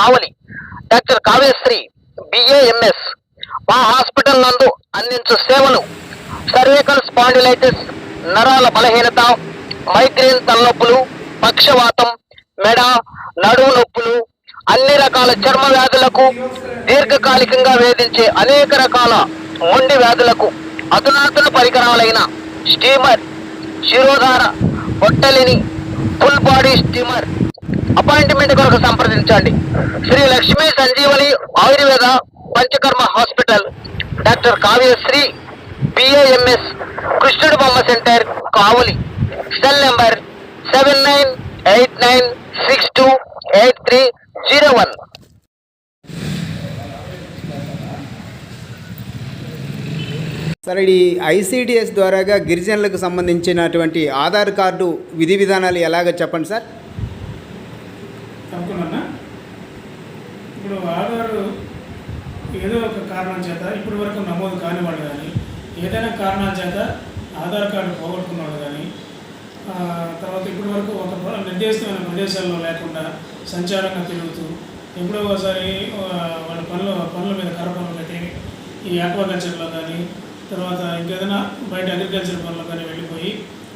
కావలి. Doctor Kavyasri BAMS మా hospital నందు అందించు సేవలు. సర్వికల్ స్పాండిలైటిస్ నరాల బలహీనత మైగ్రేన్ తలనొప్పులు పక్షవాతం మెడ నడుము నొప్పులు అన్ని రకాల చర్మ వ్యాధులకు దీర్ఘకాలికంగా వేధించే అనేక రకాల మొండి వ్యాధులకు అధునాతన పరికరాలైన స్టీమర్ శిరోధార పొట్టలిని ఫుల్ బాడీ స్టీమర్ అపాయింట్మెంట్ కొరకు సంప్రదించండి. Sri Lakshmi Sanjeevani Ayurveda Panchakarma hospital doctor Kavyasri BAMS కృష్ణుడు బొమ్మ centre Kavali. Cell number seven nine eight nine six two eight three zero one సరే ఈ ఐసిడిఎస్ ద్వారాగా గిరిజనులకు సంబంధించినటువంటి ఆధార్ కార్డు విధి విధానాలు ఎలాగ చెప్పండి సార్ తప్పకుండా ఇప్పుడు ఆధార్ ఏదో ఒక కారణం చేత ఇప్పటి వరకు నమోదు కాని వాళ్ళు కానీ ఏదైనా కారణాల చేత ఆధార్ కార్డు పోగొట్టుకున్న వాళ్ళు కానీ తర్వాత ఇప్పటి వరకు ఒక నిర్దేశమైన ప్రదేశాల్లో లేకుండా సంచారంగా తిరుగుతూ ఎప్పుడో ఒకసారి వాళ్ళ పనుల పనుల మీద కర్ర పనులు అయితే ఈ ఆక్వాకల్చర్లో కానీ తర్వాత ఇంకేదైనా బయట అగ్రికల్చర్ పనులు కానీ వెళ్ళిపోయి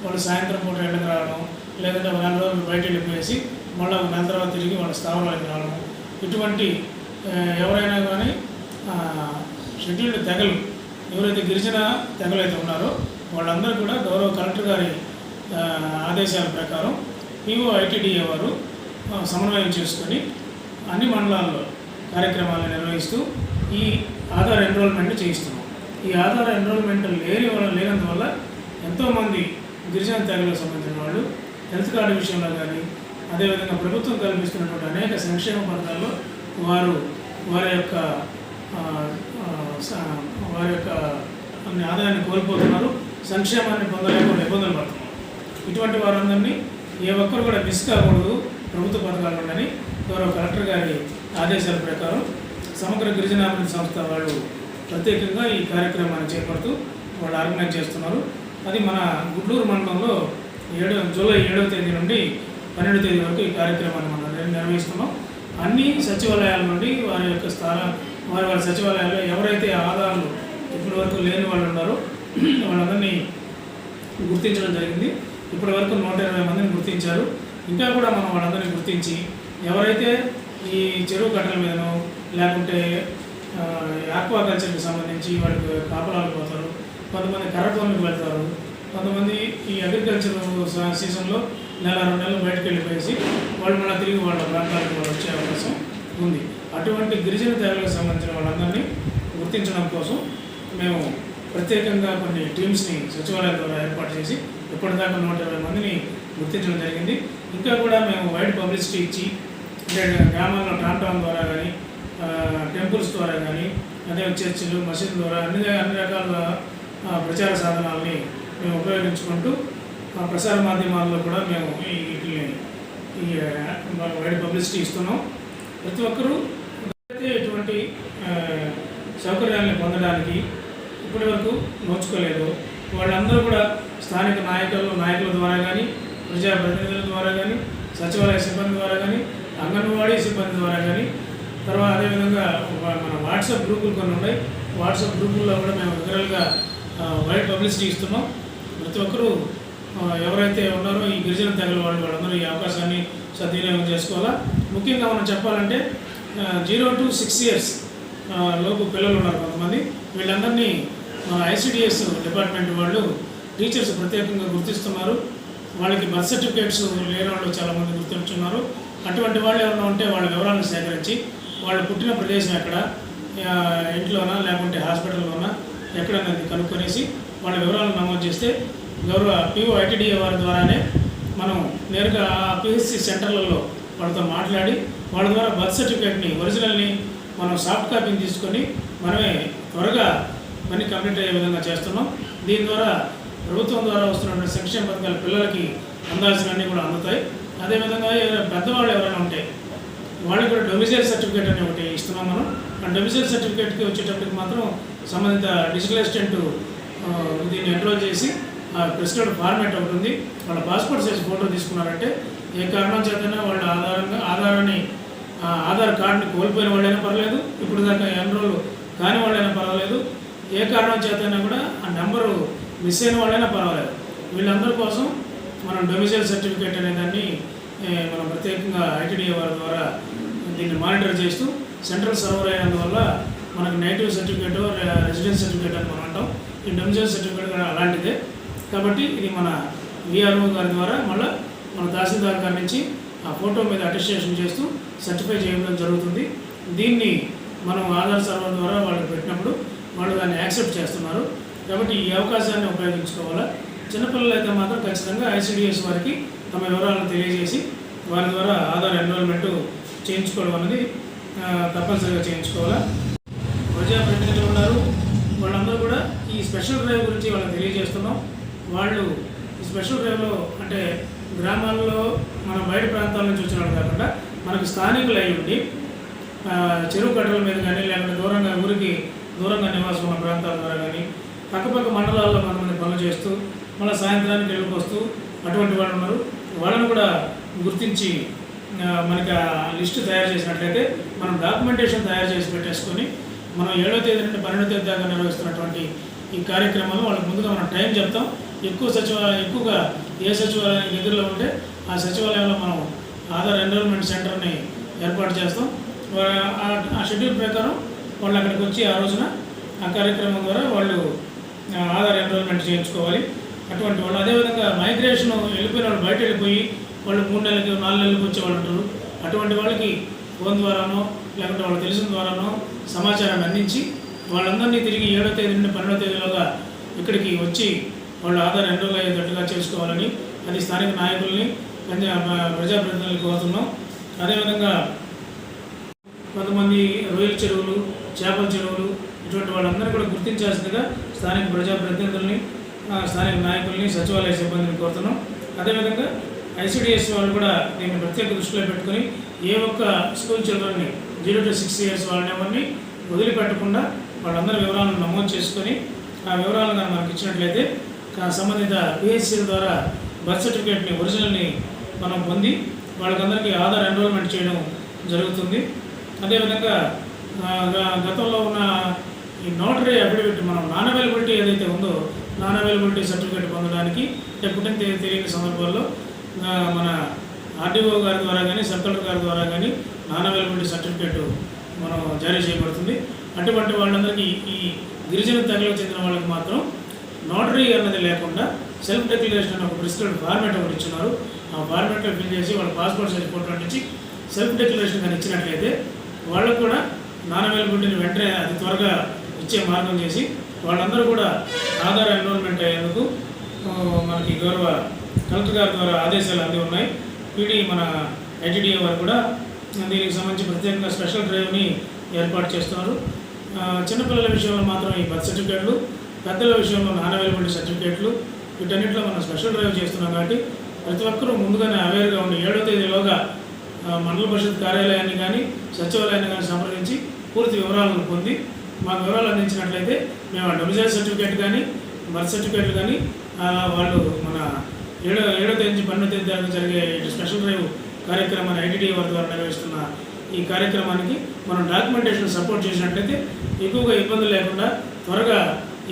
వాళ్ళు సాయంత్రం పూట ఎండకు రావడం లేదంటే నెల రోజులు బయట వెళ్ళిపోయేసి మళ్ళీ నెల తర్వాత తిరిగి వాళ్ళ స్థావరాలకు రావడం ఇటువంటి ఎవరైనా కానీ షెడ్యూల్డ్ తెగలు. ఎవరైతే గిరిజన తెగలు అయితే ఉన్నారో వాళ్ళందరూ కూడా గౌరవ కలెక్టర్ గారి ఆదేశాల ప్రకారం పీఓ ఐటీడీఏ వారు సమన్వయం చేసుకొని అన్ని మండలాల్లో కార్యక్రమాలు నిర్వహిస్తూ ఈ ఆధార్ ఎన్రోల్మెంట్ చేయిస్తున్నాం. ఈ ఆధార్ ఎన్రోల్మెంట్ లేని వల్ల లేనందువల్ల ఎంతోమంది గిరిజన తెగలకు సంబంధించిన వాళ్ళు హెల్త్ కార్డు విషయంలో కానీ అదేవిధంగా ప్రభుత్వం కల్పిస్తున్నటువంటి అనేక సంక్షేమ పథకాల్లో వారు వారి యొక్క వారి యొక్క కొన్ని ఆదాయాన్ని కోల్పోతున్నారు సంక్షేమాన్ని పొందలేకుండా ఇబ్బందులు పడుతున్నారు. ఇటువంటి వారందరినీ ఏ ఒక్కరు కూడా మిస్ కాకూడదు ప్రభుత్వ పథకాలు ఉండని గౌరవ కలెక్టర్ గారి ఆదేశాల ప్రకారం సమగ్ర గిరిజనాభివృద్ధి సంస్థ వాళ్ళు ప్రత్యేకంగా ఈ కార్యక్రమాన్ని చేపడుతూ వాళ్ళు ఆర్గనైజ్ చేస్తున్నారు. అది మన గుడ్లూరు మండలంలో ఏడు జూలై ఏడవ తేదీ నుండి పన్నెండవ తేదీ వరకు ఈ కార్యక్రమాన్ని మనం నిర్వహిస్తున్నాం. అన్ని సచివాలయాల నుండి వారి యొక్క స్థాన వారి వారి సచివాలయాల్లో ఎవరైతే ఆధారాలు ఇప్పటి వరకు లేని వాళ్ళు ఉన్నారో వాళ్ళందరినీ గుర్తించడం జరిగింది. ఇప్పటి వరకు నూట ఇరవై మందిని గుర్తించారు. ఇంకా కూడా మనం వాళ్ళందరినీ గుర్తించి ఎవరైతే ఈ చెరువు కట్టల మీదనో లేకుంటే ఆక్వాకల్చర్కి సంబంధించి వాళ్ళకి కాపలాలు పోతారు కొంతమంది కర్ర వెళ్తారు కొంతమంది ఈ అగ్రికల్చర్ స- సీజన్లో నెల రెండు నెలలు బయటకు వెళ్ళిపోయేసి వాళ్ళు మళ్ళీ తిరిగి వాళ్ళ ప్రాంతాలకు వాళ్ళు వచ్చే అవకాశం ఉంది. అటువంటి గిరిజన తెగలకు సంబంధించిన వాళ్ళందరినీ గుర్తించడం కోసం మేము ప్రత్యేకంగా కొన్ని టీమ్స్ని సచివాలయం ద్వారా ఏర్పాటు చేసి ఇప్పటిదాకా నూట ఇరవై మందిని గుర్తించడం జరిగింది. ఇంకా కూడా మేము వైడ్ పబ్లిసిటీ ఇచ్చి అంటే గ్రామాల్లో టాంటాన్ ద్వారా కానీ టెంపుల్స్ ద్వారా కానీ అదే చర్చిలు మసీదు ద్వారా అన్ని అన్ని రకాల ప్రచార సాధనాలని మేము ఉపయోగించుకుంటూ ఆ, ప్రసార మాధ్యమాల్లో కూడా మేము ఈ వీటిని ఈ వైడ్ పబ్లిసిటీ ఇస్తున్నాం. ప్రతి ఒక్కరూ అయితే సౌకర్యాలను పొందడానికి ఇప్పటి వరకు నోచుకోలేదు వాళ్ళందరూ కూడా స్థానిక నాయకులు నాయకుల ద్వారా కానీ ప్రజాప్రతినిధుల ద్వారా కానీ సచివాలయ సిబ్బంది ద్వారా కానీ అంగన్వాడీ సిబ్బంది ద్వారా కానీ తర్వాత అదేవిధంగా మన వాట్సాప్ గ్రూపులు కొన్ని ఉన్నాయి. వాట్సాప్ గ్రూపుల్లో కూడా మేము రెగ్యులర్గా వైడ్ పబ్లిసిటీ ఇస్తున్నాం. ప్రతి ఒక్కరూ ఎవరైతే ఉన్నారో ఈ గిరిజన తెగల వాళ్ళు వాళ్ళందరూ ఈ అవకాశాన్ని సద్వినియోగం చేసుకోవాలా? ముఖ్యంగా మనం చెప్పాలంటే జీరో టు సిక్స్ ఇయర్స్ లోపు పిల్లలు ఉన్నారు కొంతమంది. వీళ్ళందరినీ మన ఐసిడిఎస్ డిపార్ట్మెంట్ వాళ్ళు టీచర్స్ ప్రత్యేకంగా గుర్తిస్తున్నారు. వాళ్ళకి బర్త్ సర్టిఫికేట్స్ లేని వాళ్ళు చాలామంది గుర్తించున్నారు. అటువంటి వాళ్ళు ఎవరైనా ఉంటే వాళ్ళ వివరాలను సేకరించి వాళ్ళు పుట్టిన ప్రదేశం ఎక్కడ ఇంట్లోనా లేకుంటే హాస్పిటల్లోనా ఎక్కడన్నది కనుక్కొనేసి వాళ్ళ వివరాలను నమోదు చేస్తే గౌరవ పిఓ ఐటీడీఏ వారి ద్వారానే మనం నేరుగా ఆ పిహెచ్సి సెంటర్లలో వాళ్ళతో మాట్లాడి వాళ్ళ ద్వారా బర్త్ సర్టిఫికేట్ని ఒరిజినల్ని మనం సాఫ్ట్ కాపీని తీసుకొని మనమే త్వరగా పని కంప్లీట్ అయ్యే విధంగా చేస్తున్నాం. దీని ద్వారా ప్రభుత్వం ద్వారా వస్తున్నటువంటి సంక్షేమ పథకాలు పిల్లలకి అందాల్సినవన్నీ కూడా అందుతాయి. అదేవిధంగా పెద్దవాళ్ళు ఎవరైనా ఉంటే వాళ్ళకి కూడా డొమిసైల్ సర్టిఫికేట్ అని ఒకటి ఇస్తున్నాం మనం. ఆ డొమిసైల్ సర్టిఫికేట్కి వచ్చేటప్పటికి మాత్రం సంబంధిత డిజిటల్ అసిస్టెంట్ దీన్ని ఎన్రోల్ చేసి ఆ ప్రిస్క్రైబ్ ఫార్మాట్ ఒకటి ఉంది. వాళ్ళ పాస్పోర్ట్ సైజ్ ఫోటో తీసుకున్నారంటే ఏ కారణం చేతనే వాళ్ళ ఆధారంగా ఆధారాన్ని ఆధార్ కార్డుని కోల్పోయిన వాళ్ళైనా పర్వాలేదు ఇప్పుడు దాకా ఎన్రోల్ కాని వాళ్ళైనా పర్వాలేదు. ఏ కారణం చేతైనా కూడా ఆ నెంబరు మిస్ అయిన వాళ్ళైనా పర్వాలేదు. వీళ్ళందరి కోసం మనం డొమిసైల్ సర్టిఫికేట్ అనే దాన్ని మనం ప్రత్యేకంగా ఐటీడీఏ వారి ద్వారా దీన్ని మానిటర్ చేస్తూ సెంట్రల్ సర్వర్ అయినందువల్ల మనకు నెగిటివ్ సర్టిఫికేట్ రెసిడెన్స్ సర్టిఫికేట్ అని మనం అంటాం. ఈ డొమిసైల్ సర్టిఫికేట్ కూడా అలాంటిదే. కాబట్టి ఇది మన విఆర్ఓ గారి ద్వారా మళ్ళీ మన తహసీల్దార్ గారి నుంచి ఆ ఫోటో మీద అటెస్టేషన్ చేస్తూ సర్టిఫై చేయడం జరుగుతుంది. దీన్ని మనం ఆధార్ సర్వర్ ద్వారా వాళ్ళకి పెట్టినప్పుడు వాళ్ళు దాన్ని యాక్సెప్ట్ చేస్తున్నారు. కాబట్టి ఈ అవకాశాన్ని ఉపయోగించుకోవాలా. చిన్నపిల్లలు అయితే మాత్రం ఖచ్చితంగా ఐసిడిఎస్ వారికి తమ వివరాలను తెలియజేసి వారి ద్వారా ఆధార్ ఎన్రోల్మెంట్ చేయించుకోవడం అనేది తప్పనిసరిగా చేయించుకోవాలా. ప్రజాప్రతినిధులు ఉన్నారు. వాళ్ళందరూ కూడా ఈ స్పెషల్ డ్రైవ్ గురించి వాళ్ళకి తెలియజేస్తున్నాం. వాళ్ళు ఈ స్పెషల్ డ్రైవ్లో అంటే గ్రామాల్లో మన బయట ప్రాంతాల నుంచి వచ్చిన వాళ్ళు కాకుండా మనకు స్థానికులు అయి ఉండి చెరువు కట్టల మీద కానీ లేకపోతే దూరంగా ఊరికి దూరంగా నివాసం ఉన్న ప్రాంతాల ద్వారా కానీ పక్కపక్క మండలాల్లో కొంతమంది పనులు చేస్తూ మళ్ళీ సాయంత్రానికి వెళ్ళిపోస్తూ అటువంటి వాళ్ళు ఉన్నారు. వాళ్ళని కూడా గుర్తించి మనకి ఆ లిస్టు తయారు చేసినట్లయితే మనం డాక్యుమెంటేషన్ తయారు చేసి పెట్టేసుకొని మనం ఏడో తేదీ నుండి పన్నెండో తేదీ దాకా నిర్వహిస్తున్నటువంటి ఈ కార్యక్రమాలు వాళ్ళకి ముందుగా మనం టైం చెప్తాం. ఎక్కువ సచివాలయం ఎక్కువగా ఏ సచివాలయం దగ్గరలో ఉంటే ఆ సచివాలయంలో మనం ఆధార్ ఎన్రోల్మెంట్ సెంటర్ని ఏర్పాటు చేస్తాం. ఆ- ఆ షెడ్యూల్ ప్రకారం వాళ్ళు అక్కడికి వచ్చి ఆ రోజున ఆ కార్యక్రమం ద్వారా వాళ్ళు ఆధార్ ఎన్రోల్మెంట్ చేయించుకోవాలి. అటువంటి వాళ్ళు అదేవిధంగా మైగ్రేషన్ వెళ్ళిపోయిన వాళ్ళు బయట వెళ్ళిపోయి వాళ్ళు మూడు నెలలకి నాలుగు నెలలకు వచ్చే వాళ్ళు ఉంటారు. అటువంటి వాళ్ళకి ఫోన్ ద్వారానో లేకుంటే వాళ్ళు తెలిసిన ద్వారానో సమాచారాన్ని అందించి వాళ్ళందరినీ తిరిగి ఏడో తేదీ నుండి పన్నెండో తేదీలోగా ఇక్కడికి వచ్చి వాళ్ళ ఆధార్ ఎన్రోల్ అయ్యేటట్టుగా చేసుకోవాలని అది స్థానిక నాయకుల్ని ప్రజాప్రతినిధులు కోరుతున్నాం. అదేవిధంగా కొంతమంది రొయ్యల చెరువులు చేపల చెరువులు ఇటువంటి వాళ్ళందరూ కూడా గుర్తించాల్సిందిగా స్థానిక ప్రజాప్రతినిధుల్ని స్థానిక నాయకుల్ని సచివాలయ సిబ్బందిని కోరుతున్నాం. అదేవిధంగా ఐసిడిఎస్ వాళ్ళు కూడా దీన్ని ప్రత్యేక దృష్టిలో పెట్టుకొని ఏ ఒక్క స్కూల్ చిల్డ్రన్ని జీరో టు సిక్స్ ఇయర్స్ వాళ్ళని ఎవరిని వదిలిపెట్టకుండా వాళ్ళందరి వివరాలను నమోదు చేసుకొని ఆ వివరాలను మనకి ఇచ్చినట్లయితే సంబంధిత పిహెచ్సి ద్వారా బర్త్ సర్టిఫికేట్ని ఒరిజినల్ని మనం పొంది వాళ్ళకందరికీ ఆధార్ ఎన్రోల్మెంట్ చేయడం జరుగుతుంది. అదేవిధంగా గతంలో ఉన్న ఈ నోటరీ అఫిడవిట్ మనం నాన్ అవైలబిలిటీ ఏదైతే ఉందో నాన్ అవైలబిలిటీ సర్టిఫికేట్ పొందడానికి అంటే పుట్టిన తేదీ తెలియని సందర్భాల్లో మన ఆర్డీఓ గారి ద్వారా కానీ సబ్ కలెక్టర్ గారి ద్వారా కానీ నాన్ అవైలబిలిటీ సర్టిఫికేట్ మనం జారీ చేయబడుతుంది. అటువంటి వాళ్ళందరికీ ఈ గిరిజన తెగలకు చెందిన వాళ్ళకి మాత్రం నోటరీ అన్నది లేకుండా సెల్ఫ్ డిక్లరేషన్ అనే ఒక ప్రిస్క్రైబ్ ఫార్మేట్ ఒకటి ఇచ్చినారు. ఆ ఫార్మేట్లో ఫిల్ చేసి వాళ్ళ పాస్పోర్ట్ సైజ్ ఫోటో నుంచి సెల్ఫ్ డిక్లరేషన్ కానీ ఇచ్చినట్లయితే వాళ్ళకు కూడా నాన్ అవైలబిలిటీని వెంటనే అది త్వరగా ఇచ్చే మార్గం చేసి వాళ్ళందరూ కూడా ఆధార్ ఎన్రోల్మెంట్ అయ్యేందుకు మనకి గౌరవ కలెక్టర్ గారి ద్వారా ఆదేశాలు అంది ఉన్నాయి. పీడీ మన ఐటీడీఏ వారు కూడా దీనికి సంబంధించి ప్రత్యేకంగా స్పెషల్ డ్రైవ్ని ఏర్పాటు చేస్తున్నారు. చిన్నపిల్లల విషయంలో మాత్రం ఈ బర్త్ సర్టిఫికేట్లు పెద్దల విషయంలో నాన్ అవైలబిలిటీ సర్టిఫికేట్లు వీటన్నిటిలో మనం స్పెషల్ డ్రైవ్ చేస్తున్నాం కాబట్టి ప్రతి ఒక్కరూ ముందుగానే అవేర్గా ఉండి ఏడో తేదీలోగా మండల పరిషత్ కార్యాలయాన్ని కానీ సచివాలయాన్ని కానీ సంప్రదించి పూర్తి వివరాలను పొంది మాకు వివరాలు అందించినట్లయితే మేము ఆ డొమిసైల్ సర్టిఫికేట్ కానీ బర్త్ సర్టిఫికేట్లు కానీ వాళ్ళు మన ఏడో ఏడో తేదీ నుంచి పన్నెండో తేదీ దాకా జరిగే స్పెషల్ డ్రైవ్ కార్యక్రమాన్ని ఐటీడీ వారి ద్వారా నిర్వహిస్తున్న ఈ కార్యక్రమానికి మనం డాక్యుమెంటేషన్ సపోర్ట్ చేసినట్లయితే ఎక్కువగా ఇబ్బంది లేకుండా త్వరగా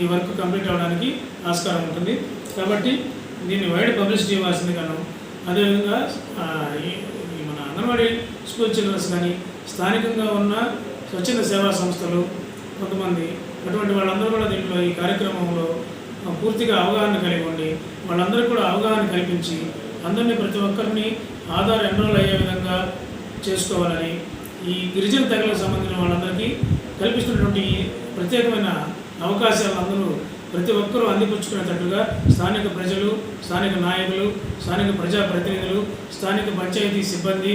ఈ వర్క్ కంప్లీట్ అవ్వడానికి ఆస్కారం ఉంటుంది. కాబట్టి దీన్ని వైడ్ పబ్లిసిటీ ఇవ్వాల్సింది కాను అదేవిధంగా మన అంగన్వాడీ స్కూల్ చిల్డ్రన్స్ కానీ స్థానికంగా ఉన్న స్వచ్ఛంద సేవా సంస్థలు కొంతమంది అటువంటి వాళ్ళందరూ కూడా దీంట్లో ఈ కార్యక్రమంలో పూర్తిగా అవగాహన కలిగి ఉండి వాళ్ళందరికీ కూడా అవగాహన కల్పించి అందరినీ ప్రతి ఒక్కరిని ఆధార్ ఎన్రోల్ అయ్యే విధంగా చేసుకోవాలని ఈ గిరిజన తెగలకు సంబంధించిన వాళ్ళందరికీ కల్పిస్తున్నటువంటి ప్రత్యేకమైన అవకాశాలను అందరూ ప్రతి ఒక్కరూ అందిపుచ్చుకునేటట్టుగా స్థానిక ప్రజలు స్థానిక నాయకులు స్థానిక ప్రజాప్రతినిధులు స్థానిక పంచాయతీ సిబ్బంది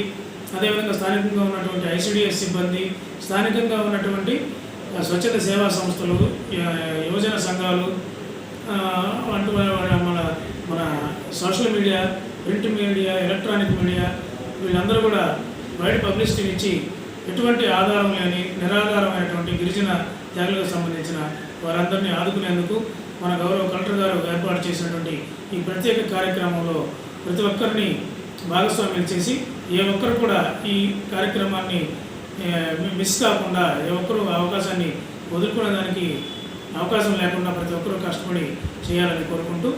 అదేవిధంగా స్థానికంగా ఉన్నటువంటి ఐసిడిఎస్ సిబ్బంది స్థానికంగా ఉన్నటువంటి స్వచ్ఛత స్వచ్ఛంద సేవా సంస్థలు యువజన సంఘాలు ఆ, మన మన social media print media electronic media వీళ్ళందరూ కూడా బయట పబ్లిసిటీని ఇచ్చి ఎటువంటి ఆధారం లేని నిరాధారమైనటువంటి గిరిజన త్యాగులకు సంబంధించిన వారందరినీ ఆదుకునేందుకు మన గౌరవ కలెక్టర్ గారు ఏర్పాటు చేసినటువంటి ఈ ప్రత్యేక కార్యక్రమంలో ప్రతి ఒక్కరిని భాగస్వామ్యం చేసి ఏ ఒక్కరు కూడా ఈ కార్యక్రమాన్ని మిస్ కాకుండా ఏ ఒక్కరు అవకాశాన్ని వదులుకునే దానికి అవకాశం లేకుండా ప్రతి ఒక్కరూ కష్టపడి చేయాలని కోరుకుంటూ